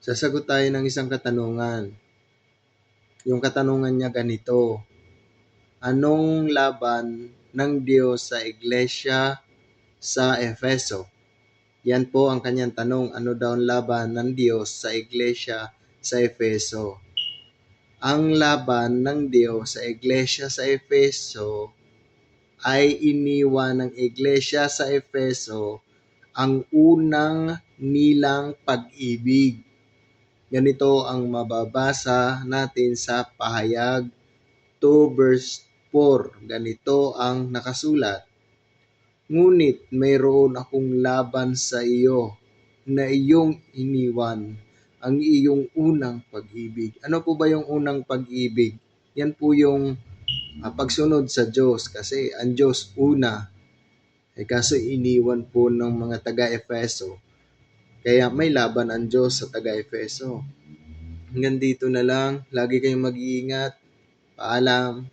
Sasagot tayo ng isang katanungan. Yung katanungan niya ganito. Anong laban ng Diyos sa iglesia sa Efeso? Yan po ang kanyang tanong. Ano daw ang laban ng Diyos sa iglesia sa Efeso? Ang laban ng Diyos sa iglesia sa Efeso ay iniwan ng iglesia sa Efeso ang unang nilang pag-ibig. Ganito ang mababasa natin sa pahayag 2 verse 4. Ganito ang nakasulat. Ngunit mayroon akong laban sa iyo na iyong iniwan ang iyong unang pag-ibig. Ano po ba yung unang pag-ibig? Yan po yung uh, pagsunod sa Diyos kasi ang Diyos una eh kaso iniwan po ng mga taga-Efeso kaya may laban ang Diyos sa taga-Efeso. Hanggang dito na lang. Lagi kayong mag-iingat. Paalam.